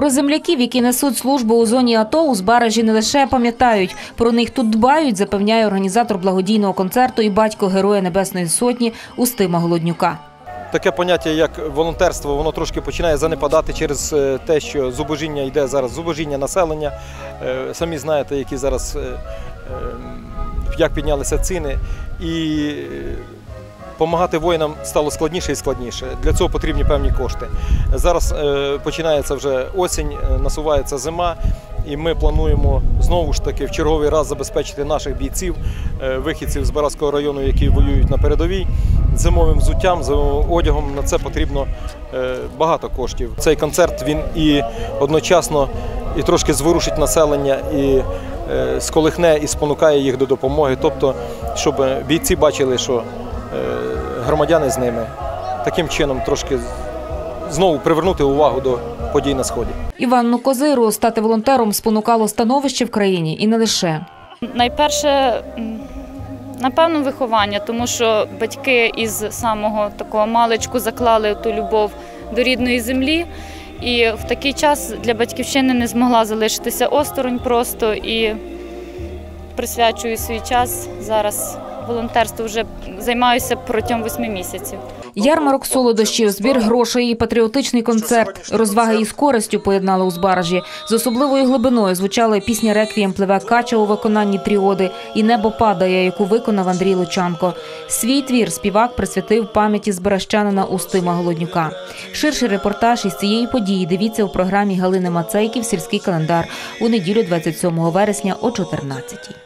Про земляків, які несуть службу у зоні АТО, у Збаражі не лише пам'ятають, про них тут дбають, запевняє організатор благодійного концерту і батько Героя Небесної Сотні Устима Голоднюка. Таке поняття, як волонтерство, воно трошки починає занепадати через е, те, що зубожіння йде зараз, зубожіння населення. Е, Самі знаєте, які зараз е, як піднялися ціни. І допомагати воїнам стало складніше і складніше. Для цього потрібні певні кошти. Зараз е, починається вже осінь, е, насувається зима. І ми плануємо знову ж таки в черговий раз забезпечити наших бійців, е, вихідців з Баразького району, які воюють на передовій, зимовим взуттям, зимовим одягом. На це потрібно багато коштів. Цей концерт він і одночасно і трошки зворушить населення, і сколихне і спонукає їх до допомоги. Тобто, щоб бійці бачили, що громадяни з ними таким чином трошки знову привернути увагу до подій на сході. Іванну Козиру стати волонтером спонукало становище в країні і не лише. Найперше, напевно, виховання, тому що батьки із самого такого маличку заклали ту любов до рідної землі. І в такий час для батьківщини не змогла залишитися осторонь просто і присвячую свій час зараз волонтерству вже займаюся протягом восьми місяців. Ярмарок солодощів, збір грошей і патріотичний концерт. Розваги із користю поєднали у Збаражі. З особливою глибиною звучала пісня Реквієм пливе кача у виконанні тріоди і небо падає, яку виконав Андрій Лучанко. Свій твір співак присвятив пам'яті збаращанина Устима Голоднюка. Ширший репортаж із цієї події дивіться у програмі Галини Мацейків Сільський календар у неділю 27 вересня о 14